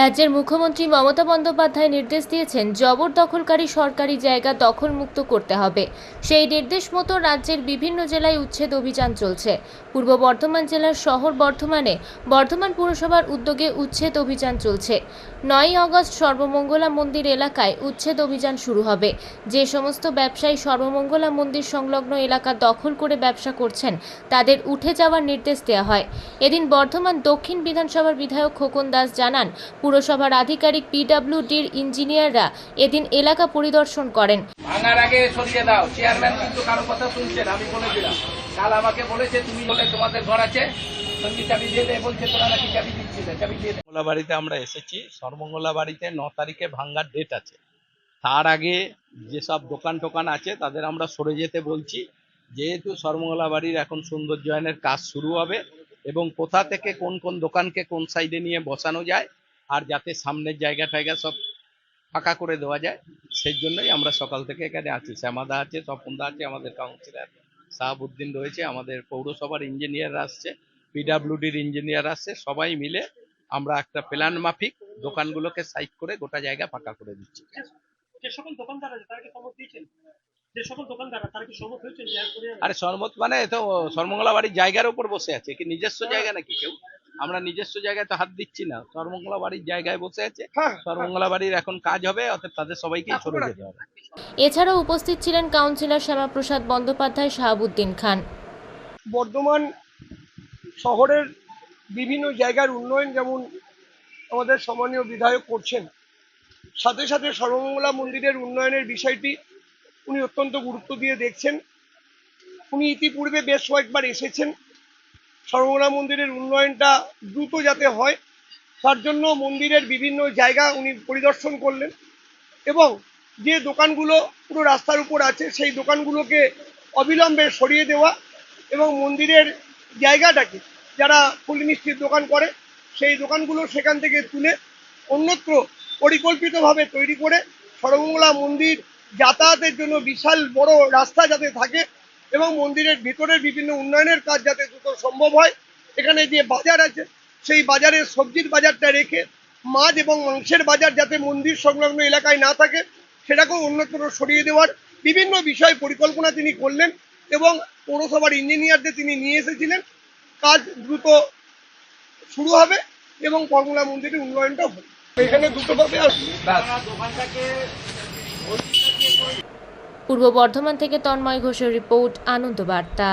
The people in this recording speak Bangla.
রাজ্যের মুখ্যমন্ত্রী মমতা বন্দ্যোপাধ্যায় নির্দেশ দিয়েছেন জবরদখলকারী সরকারি জায়গা দখলমুক্ত করতে হবে। সেই নির্দেশ মতো রাজ্যের বিভিন্ন জেলায় উচ্ছেদ অভিযান চলছে। পূর্ব বর্ধমান জেলার শহর বর্ধমানে বর্ধমান পুরসভার উদ্যোগে উচ্ছেদ অভিযান চলছে। নয়ই আগস্ট সর্বমঙ্গলা মন্দির এলাকায় উচ্ছেদ অভিযান শুরু হবে। যে সমস্ত ব্যবসায়ী সর্বমঙ্গলা মন্দির সংলগ্ন এলাকা দখল করে ব্যবসা করছেন, তাদের উঠে যাওয়ার নির্দেশ দেওয়া হয়। এদিন বর্ধমান দক্ষিণ বিধানসভার বিধায়ক খোকন দাস জানান পুরসভার আধিকারিক পিডব্লিউডির ইঞ্জিনিয়াররা এদিন এলাকা পরিদর্শন করেন। ভাঙার আগে সরিয়ে দাও। চেয়ারম্যান কিন্তু কারও কথা শুনছেন আমি বলে দিলাম। কাল আমাকে বলেছে তুমি বলে তোমাদের ঘর আছে। চাবি দিয়ে দেয় বলছে তোরা নাকি চাবি দিচ্ছি না চাবি দিয়ে দে। বাড়িতে আমরা এসেছি। সর্বমঙ্গলা বাড়িতে ন তারিখে ভাঙ্গার ডেট আছে। তার আগে যেসব দোকান টোকান আছে তাদের আমরা সরে যেতে বলছি। যেহেতু সর্বমঙ্গলা বাড়ির এখন সৌন্দর্যায়নের কাজ শুরু হবে এবং কোথা থেকে কোন কোন দোকানকে কোন সাইডে নিয়ে বসানো যায় আর যাতে সামনের জায়গা টায়গা সব ফাঁকা করে দেওয়া যায় সেই জন্যই আমরা সকাল থেকে এখানে আছি। শ্যামাদা আছে স্বপনদা আছে আমাদের কাউন্সিলর সাহাবুদ্দিন রয়েছে আমাদের পৌরসভার ইঞ্জিনিয়ার আসছে পিডাব্লিউডির ইঞ্জিনিয়ার আসছে সবাই মিলে আমরা একটা প্ল্যান মাফিক দোকানগুলোকে সাইড করে গোটা জায়গা ফাঁকা করে দিচ্ছি। আরে সর্বত মানে তো সর্বমঙ্গলা বাড়ির জায়গার উপর বসে আছে কি নিজস্ব জায়গা নাকি কেউ? আমরা নিজস্ব জায়গায় তো হাত দিচ্ছি না। সর্বমঙ্গলা বাড়ির জায়গায় বসে আছে। সর্বমঙ্গলা বাড়ির এখন কাজ হবে অর্থাৎ তাদের সবাইকে সরে যেতে হবে। এছাড়াও উপস্থিত ছিলেন কাউন্সিলর শ্যামাপ্রসাদ বন্দ্যোপাধ্যায় শাহাবুদ্দিন খান। বর্ধমান শহরের বিভিন্ন জায়গার উন্নয়ন যেমন আমাদের সম্মানীয় বিধায়ক করছেন সাথে সাথে সর্বমঙ্গলা মন্দিরের উন্নয়নের বিষয়টি উনি অত্যন্ত গুরুত্ব দিয়ে দেখছেন। উনি ইতিপূর্বে বেশ কয়েকবার এসেছেন। সর্বমঙ্গলা মন্দিরের উন্নয়নটা দ্রুত যাতে হয়, তার জন্য মন্দিরের বিভিন্ন জায়গা উনি পরিদর্শন করলেন এবং যে দোকানগুলো পুরো রাস্তার উপর আছে, সেই দোকানগুলোকে অবিলম্বে সরিয়ে দেওয়া এবং মন্দিরের জায়গাটাকে যারা ফুল মিষ্টির দোকান করে, সেই দোকানগুলো সেখান থেকে তুলে অন্যত্র পরিকল্পিতভাবে তৈরি করে সর্বমঙ্গলা মন্দির যাতায়াতের জন্য বিশাল বড় রাস্তা যাতে থাকে এবং মন্দিরের ভিতরের বিভিন্ন উন্নয়নের কাজ যাতে দ্রুত সম্ভব হয়, এখানে যে বাজার আছে, সেই বাজারের সবজির বাজারটা রেখে মাছ এবং মাংসের বাজার যাতে মন্দির সংলগ্ন এলাকায় না থাকে, সেটাকেও অন্যত্র সরিয়ে দেওয়ার বিভিন্ন বিষয় পরিকল্পনা তিনি করলেন এবং পৌরসভার ইঞ্জিনিয়ারদের তিনি নিয়ে এসেছিলেন। কাজ দ্রুত শুরু হবে এবং কর্মলা মন্দিরের উন্নয়নটা হবে। এখানে দ্রুতভাবে আসবে। পূর্ব বর্ধমান থেকে তন্ময় ঘোষের রিপোর্ট আনন্দ বার্তা